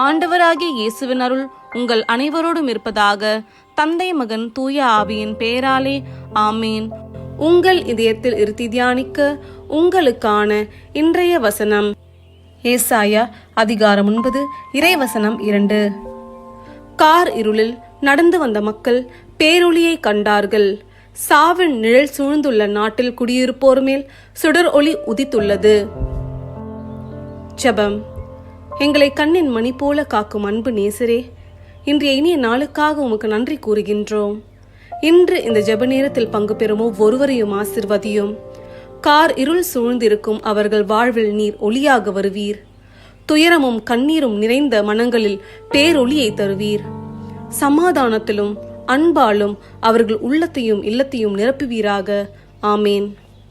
ஆண்டவராகிய இயேசுவின் அருள் உங்கள் அனைவரோடும் இருப்பதாக தந்தை மகன் தூய ஆவியின் பெயராலே ஆமேன். உங்கள் இதயத்தில் இருத்தி தியானிக்க உங்களுக்கான இன்றைய வசனம் ஏசாயா அதிகாரம் ஒன்பது இறைவசனம் இரண்டு. கார் இருளில் நடந்து வந்த மக்கள் பேரொளியை கண்டார்கள். சாவின் நிழல் சூழ்ந்துள்ள நாட்டில் குடியிருப்போர் மேல் சுடர் ஒளி உதித்துள்ளது. ஜபம். எங்களை கண்ணின் மணி போல காக்கும் அன்பு நேசரே இன்றைய இனிய நாளுக்காக உமக்கு நன்றி கூறுகின்றோம். இன்று இந்த ஜெப நேரத்தில் பங்கு பெறும் ஒவ்வொருவரையும் ஆசிர்வதியும். கார் இருள் சூழ்ந்திருக்கும் அவர்கள் வாழ்வில் நீர் ஒளியாக வருவீர். துயரமும் கண்ணீரும் நிறைந்த மனங்களில் பேரொளியை தருவீர். சமாதானத்திலும் அன்பாலும் அவர்கள் உள்ளத்தையும் இல்லத்தையும் நிரப்புவீராக. ஆமேன்.